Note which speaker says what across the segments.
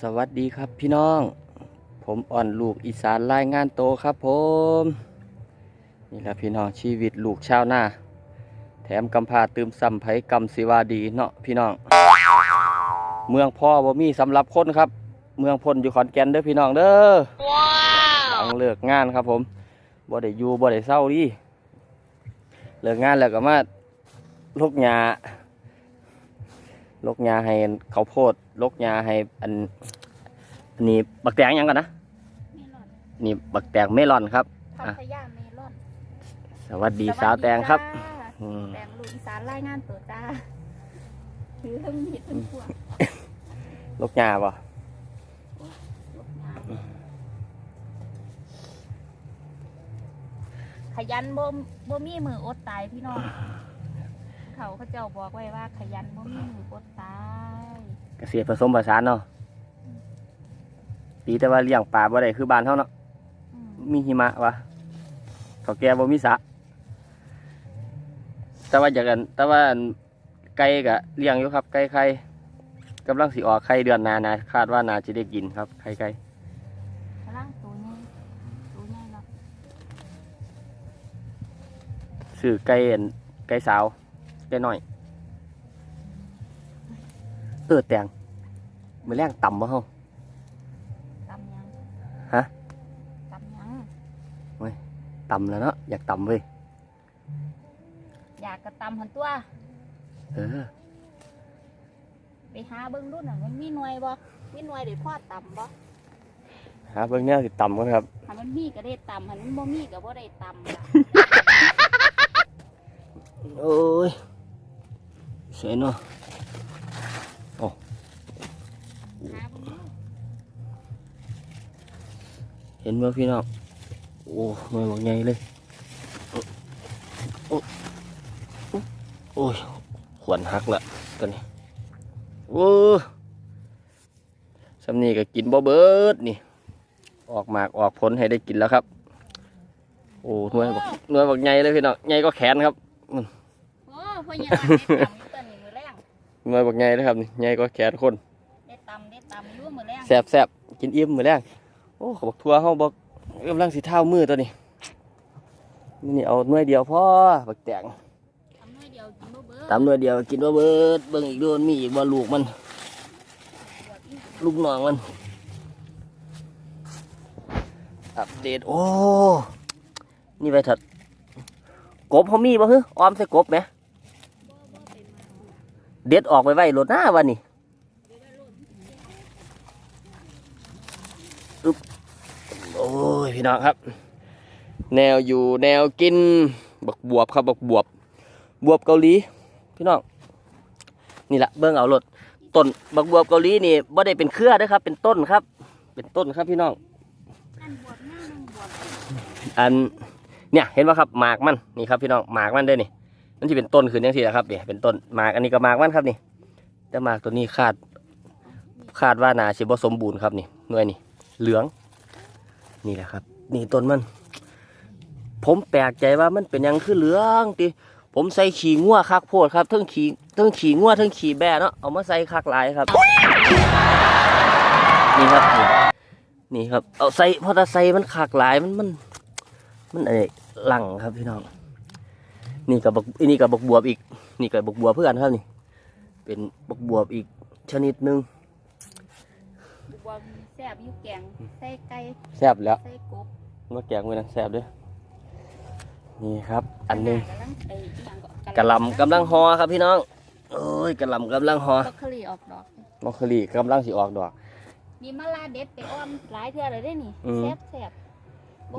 Speaker 1: สวัสดีครับพี่น้อง ผมอ่อนลูกอีสานรายงานโตครับผมนี่แหละพี่น้องชีวิตลูกชาวนาแถมกำพาตืมซ้ำไผกำสิวาดีเนาะพี่น้อง เมืองพ่อบ่มีสำหรับคนครับ เมืองพลอยู่ขอนแก่นเด้อพี่น้องเด้อหลังเลิกงานครับผมบ่ได้อยู่บ่ได้เศร้าดิเลิกงานแล้วก็มาลกหญ้า ลกหญ้าให้ข้าวโพดลกหญ้าให้อันอันนี้บักแตงหยังกันนะ
Speaker 2: เมลอน
Speaker 1: นี่บักแตงเมลอนครับ
Speaker 2: พัทยาเมลอน
Speaker 1: สวัสดีสาวแตงครับ
Speaker 2: สวัสดีจ้า
Speaker 1: อืม
Speaker 2: แตงลูกอีสานรายงานตัวจ้าถือทั้งหิดทั้งพวก
Speaker 1: ลกหญ้าบ่
Speaker 2: ลูกงานขยันบ่บ่มีมืออดตายพี่น้องเขาเขาเจ้าบอกไว้ว่าขยันบ่มีมืออดตาย
Speaker 1: เกษตรผสมผสานเนาะดีแต่ว่าเลี้ยงปลาบ่ได้คือบ้านเฮาเนาะ
Speaker 2: อืม
Speaker 1: มีหิมะวะเขาแก่บ่มีสระแต่ว่าอย่างนั้นแต่ว่าอันไก่ก็เลี้ยงอยู่ครับไก่ไข่กำลังสิออกไข่เดือนหน้านะคาดว่าน่าจะได้กินครับไข่ไก่
Speaker 2: กำลังตัวใหญ่ตัวใหญ่แล้ว
Speaker 1: ซื้อไก่อันไก่สาว ไก่น้อย เออแตงมื้อแรงต่ำบ่เฮา
Speaker 2: ตำยัง
Speaker 1: ฮะ
Speaker 2: ตำยัง
Speaker 1: ต่ำแล้วเนาะอยากต่ำเว้ย
Speaker 2: อยากกระตำหันตัว
Speaker 1: เออ
Speaker 2: ไปหาเบิ่งรุ่นน่ะมันมีหน่วยบ่มีหน่วยเดี๋ยวพ่อตำบ่
Speaker 1: หาเบิ่งแนวสิต่ำก่อนครับ
Speaker 2: หันมันมีก็ได้ตำหันมันบ่มีก็บ่ได้ตำล่ะ
Speaker 1: โอ้ยส วยเนาะ
Speaker 2: หาเบิ่งดู
Speaker 1: เห็นบ่พี่น้องโอ้หน่วยบอกใหญ่เลยโอ้โอ้ยขวนหักละตัวนี้โอ้สำนีก็กินบ่เบิดนี่ ออกหมากออกผลให้ได้กินแล้วครับ โอ้หน่วยบอกหน่วยบอกใหญ่เลยพี่น้องใหญ่ก็แขนครับ
Speaker 2: โอ้พ่อใหญ่
Speaker 1: หน่วยบอกใหญ่เลยครับนี่ใหญ่ก็แขนคน
Speaker 2: ได้ตำได้ตำอยู่มื้อแรง
Speaker 1: แสบแสบกินอิ่มมือแรงโอ้เขาบอกทัวเขาบอกกำลังสีเท้ามือตัวนี้นี่เอาหน่วยเดียวพอบักแตง
Speaker 2: ทำหน่วยเดียวกินบ่เบิด
Speaker 1: ตามหน่วยเดียวกินว่าเบิดเบิ่งอีกโดนมีอีกว่าลูกมัน ลูกน้องมันอัปเดตโอ้นี่ไปถัดกบเขามีบ่ฮึออมใส่กบไหม เด็ดออกไปไว้รถหน้าวันนี้อึบโอ้ยพี่น้องครับ แนวอยู่แนวกินบักบวบครับบักบวบ บวบเกาหลี พี่น้องนี่แหละเบิ้งเอารถต้นบักบวบเกาหลีนี่บ่ได้เป็นเครือเด้อครับ เป็นต้นครับ เป็นต้นครับพี่น้องอันเนี่ยเห็นว่าครับหมากมันนี่ครับพี่น้องหมากมันเด้นี่ มันที่เป็นต้นขึ้นยังทีนะครับเนี่ยเป็นต้นหมากอันนี้ก็หมากมันครับนี่ แต่หมากตัวนี้คาด คาดว่านาสิบ่สมบูรณ์ครับนี่หน่วยนี่เหลือง นี่แหละครับ นี่ต้นมัน ผมแปลกใจว่ามันเป็นยังคือเหลืองติผมใส่ขี่งัวคักโพดครับทั้งขี่ทั้งขี่งัวทั้งขี่แบะเนาะเอามาใส่คักหลายครับ นี่ครับนี่ครับ เอาใส่พราะใส่มันคักหลายมันมัน มันไอ้หลังครับพี่น้อง นี่กับบกอันนี่กับบกบวบอีก นี่กับบกบวบเพื่อนครับนี่ เป็นบกบวบอีกชนิดหนึ่ง
Speaker 2: บวบแซ่บอยู่แกงใส่ไก่
Speaker 1: แซ่บแล้ว
Speaker 2: ใส่กบ
Speaker 1: มาแกงไว้นะแซ่บด้วยนี่ครับ อันหนึง
Speaker 2: กำลังไอ้อีหยังก็
Speaker 1: กะหล่ำกำลังหอครับพี่น้องโอ้ยกะหล่ำกำลังหอบ
Speaker 2: รอกโคลีออกดอก
Speaker 1: มอคคลีกำลังสิออกดอก
Speaker 2: มีมะลาเด็ดไปอ้อมหลายเทื่อเลยได้นี่
Speaker 1: อืม
Speaker 2: แซ่บแซ่บ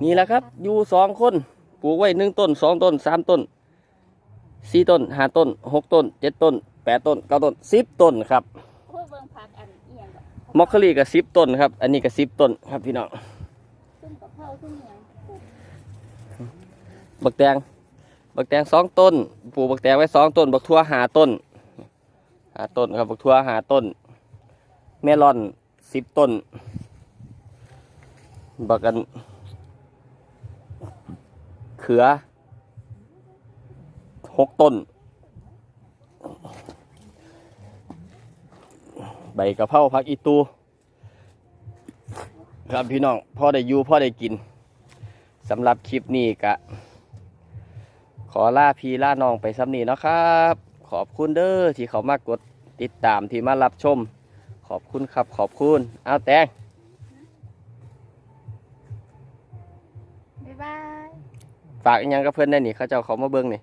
Speaker 1: นี่แหละครับอยู่สองคนปลูกไว้หนึ่งต้นสองต้นสามต้น สี่ต้นห้าต้นหกต้นเจ็ดต้นแปดต้นเก้าต้นสิบต้นครับ
Speaker 2: โอ้ยเบิ่งผักอันอีหยังก็
Speaker 1: มอคคลีกับสิบต้นครับ อันนี้กับสิบต้นครับพี่น้อง
Speaker 2: ซุ่มกับเผาซุ่มหยัง
Speaker 1: บักแตงบักแตงสองต้นปลูกบักแตงไว้สองต้นบักทั่วหาต้นหาต้นครับบักทั่วหาต้น เมลอนสิบต้น บักกันเขือ หกต้น ใบกะเพราผักอีตู ครับพี่น้องพ่อได้อยู่พ่อได้กินสำหรับคลิปนี้กะ ขอลาพี่ลาน้องไปซ้ำนี้เนาะครับ ขอบคุณเด้อที่เขามากดติดตามที่มารับชม ขอบคุณครับขอบคุณเอาแตง
Speaker 2: บ๊ายบาย
Speaker 1: ฝากอีกอยังกับเพื่อนได้นี่เขาเจ้าเขามาเบิ้งนี่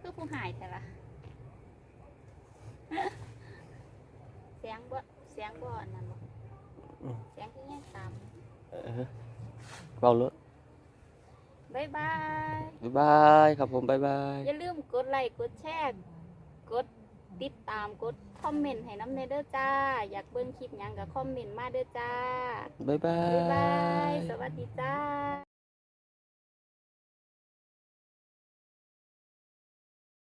Speaker 2: คือผู้หายแต่ละ เสียงบ่เสียงบ่อันนั้นบ่เสียงที่ยังตาม
Speaker 1: เออเบารถ
Speaker 2: บ๊ายบาย
Speaker 1: บ๊ายบายครับผมบ๊ายบาย
Speaker 2: อย่าลืมกดไลค์กดแชร์กดติดตามกดคอมเมนต์ให้น้ำเนเด้อจ้า อยากเบิ่งคลิปหยังก็คอมเมนต์มาเด้อจ้า
Speaker 1: บ๊ายบา
Speaker 2: บ๊ายบาย
Speaker 1: ย
Speaker 2: สวัสดีจ้า